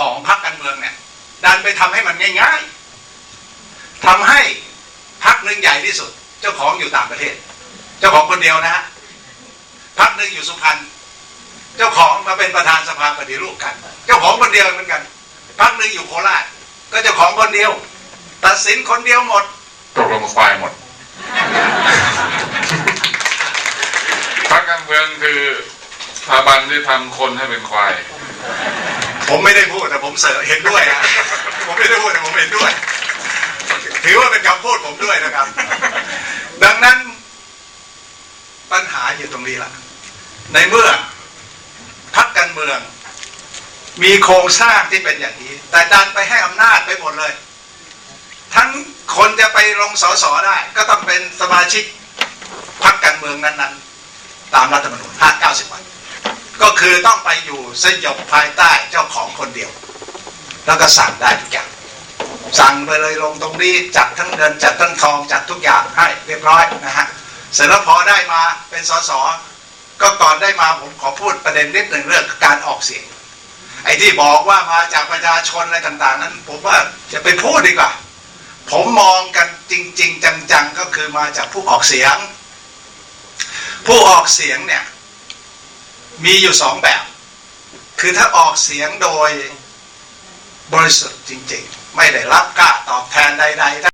ของพรรคการเมืองเนี่ย ดันไปทำให้มันง่ายๆทำให้พรรคหนึ่งใหญ่ที่สุด เจ้าของอยู่ต่างประเทศ เจ้าของคนเดียวนะฮะพรรคหนึ่งอยู่สุพรรณเจ้าของมาเป็นประธานสภาปฏิรูปกัน เจ้าของคนเดียวเหมือนกันพรรคหนึ่งอยู่โคราชก็เจ้าของคนเดียว ตัดสินคนเดียวหมดตกลงควายหมดพรรคการเมืองคือสถาบันที่ทำคนให้เป็นควาย ผมไม่ได้พูดแต่ผมเสริมเห็นด้วยนะผมไม่ได้พูดแต่ผมเห็นด้วย ถือว่าเป็นคำพูดผมด้วยนะครับ ดังนั้นปัญหาอยู่ตรงนี้ละในเมื่อพักการเมือง มีโครงสร้างที่เป็นอย่างนี้ แต่ดันไปให้อำนาจไปหมดเลย ทั้งคนจะไปลงสสได้ ก็ต้องเป็นสมาชิกพักการเมืองนั้น ๆ ตามรัฐธรรมนูญ5 90 วันก็ คือต้องไปอยู่สยบภายใต้เจ้าของคนเดียว แล้วก็สั่งได้ทุกอย่าง สั่งไปเลยลงตรงนี้จัดทั้งเงินจัดทั้งทองจัดทุกอย่างให้เรียบร้อยนะฮะเสร็จแล้วพอได้มาเป็นสสก็ก่อนได้มาผมขอพูดประเด็นนิดหนึ่งเรื่องการออกเสียง ไอ้ที่บอกว่ามาจากประชาชนอะไรต่าง ๆ นั้น ผมว่าจะไปพูดดีกว่า ผมมองกันจริง ๆ จัง ๆ ก็คือมาจากผู้ออกเสียง ผู้ออกเสียงเนี่ย มีอยู่สองแบบ คือถ้าออกเสียงโดยบริสุทธิ์จริง ๆ ไม่ได้รับค่าตอบแทนใดๆ